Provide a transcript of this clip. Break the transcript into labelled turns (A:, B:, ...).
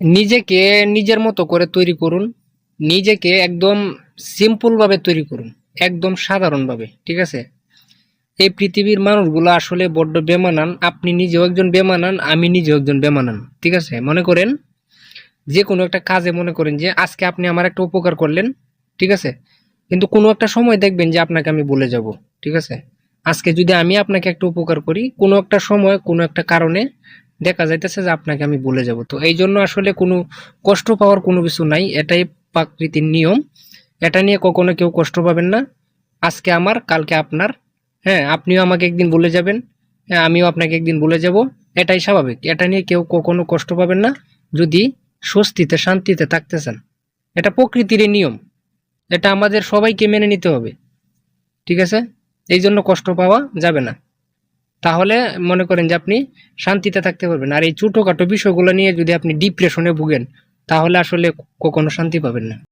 A: নিজেকে নিজের মতো করে তৈরি করুন, নিজেকে একদম সিম্পলভাবে তৈরি করুন, একদম সাধারণভাবে, ঠিক আছে? এই পৃথিবীর মানুষগুলো আসলে বড্ড বেমানান, আপনি নিজেও একজন বেমানান, আমি নিজেও একজন বেমানান, ঠিক আছে? মনে করেন? যে কোনো একটা কাজে মনে করেন যে, আজকে আপনি আমার একটা উপকার করলেন ঠিক আছে? কিন্তু কোনো একটা সময় দেখবেন যে, আপনাকে আমি বলে যাব ঠিক আছে? আজকে যদি আমি আপনাকে একটা উপকার করি, কোনো একটা সময়, কোনো একটা কারণে দেখা যাইতেছে যে আপনাকে আমি বলে যাব। তো এই জন্য আসলে কোনো কষ্ট পাওয়ার কোনো কিছু নাই, এটাই প্রাকৃতির নিয়ম। এটা নিয়ে কখনো কেউ কষ্ট পাবেন না। আজকে আমার, কালকে আপনার। হ্যাঁ আপনিও আমাকে একদিন বলে যাবেন। হ্যাঁ আমিও আপনাকে একদিন বলে যাব। এটাই স্বাভাবিক। এটা নিয়ে কেউ কখনো কষ্ট পাবেন না। যদি স্বস্তিতে, শান্তিতে থাকতে চান এটা প্রকৃতির নিয়ম। এটা আমাদের সবাইকে মেনে নিতে হবে। ঠিক আছে? এই জন্য কষ্ট পাওয়া যাবে না। তাহলে মনে করেন যে আপনি শান্তিতে থাকতে পারবেন। আর এই ছোটোখাটো বিষয়গুলো নিয়ে যদি আপনি ডিপ্রেশনে ভুগেন, তাহলে আসলে কখনো শান্তি পাবেন না।